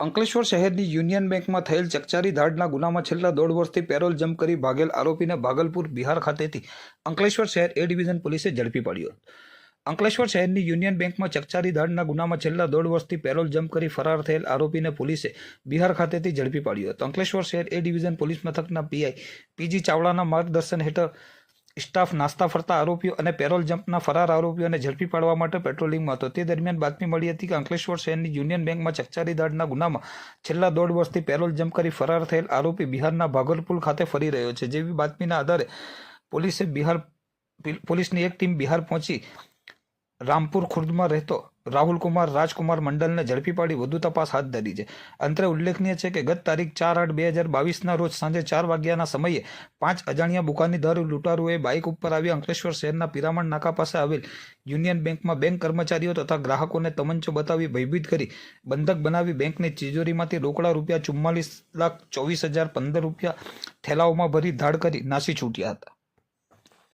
અંકલેશ્વર શહેરની યુનિયન બેંકમાં થયેલ ચકચારી ધાડના ગુનામાં છેલ્લા દોઢ વર્ષથી પેરોલ જમ્પ કરી ભાગેલ આરોપીને ભાગલપુર, બિહાર ખાતેથી અંકલેશ્વર શહેર એ ડિવિઝન પોલીસે ઝડપી પાડ્યો. અંકલેશ્વર શહેરની યુનિયન બેંકમાં ચકચારી ધાડના ગુનામાં છેલ્લા દોઢ વર્ષથી પેરોલ જમ્પ કરી ફરાર થયેલ આરોપીને પોલીસે બિહાર ખાતેથી ઝડપી પાડ્યો હતો. અંકલેશ્વર શહેર એ ડિવિઝન પોલીસ મથકના પીઆઈ પીજી ચાવડાના માર્ગદર્શન હેઠળ સ્ટાફ નાસ્તા ફરતા આરોપીઓ અને પેરોલ જમ્પના ફરાર આરોપીઓને ઝડપી પાડવા માટે પેટ્રોલિંગમાં હતો. તે દરમિયાન બાતમી મળી હતી કે અંકલેશ્વર શહેરની યુનિયન બેંકમાં ચકચારી દાડના ગુનામાં છેલ્લા દોઢ વર્ષથી પેરોલ જમ્પ કરી ફરાર થયેલ આરોપી બિહારના ભાગલપુર ખાતે ફરી રહ્યો છે. જેવી બાતમીના આધારે પોલીસે બિહાર પોલીસની એક ટીમ બિહાર પહોંચી રામપુર ખુર્દમાં રહેતો રાહુલકુમાર રાજકુમાર મંડલને ઝડપી પાડી વધુ તપાસ હાથ ધરી છે. અંતરે ઉલ્લેખનીય છે કે ગત તારીખ ચાર આઠ બે હજાર બાવીસના રોજ સાંજે ચાર વાગ્યાના સમયે પાંચ અજાણ્યા બુકાનીદાર લૂંટારુઓએ બાઇક ઉપર આવી અંકલેશ્વર શહેરના પિરામણ નાકા પાસે આવેલ યુનિયન બેંકમાં બેંક કર્મચારીઓ તથા ગ્રાહકોને તમંચો બતાવી ભયભીત કરી બંધક બનાવી બેંકની તિજોરીમાંથી રોકડા રૂપિયા ચુમ્માલીસ લાખ ચોવીસ હજાર પંદર રૂપિયા થેલાઓમાં ભરી ધાડ કરી નાસી છૂટ્યા હતા.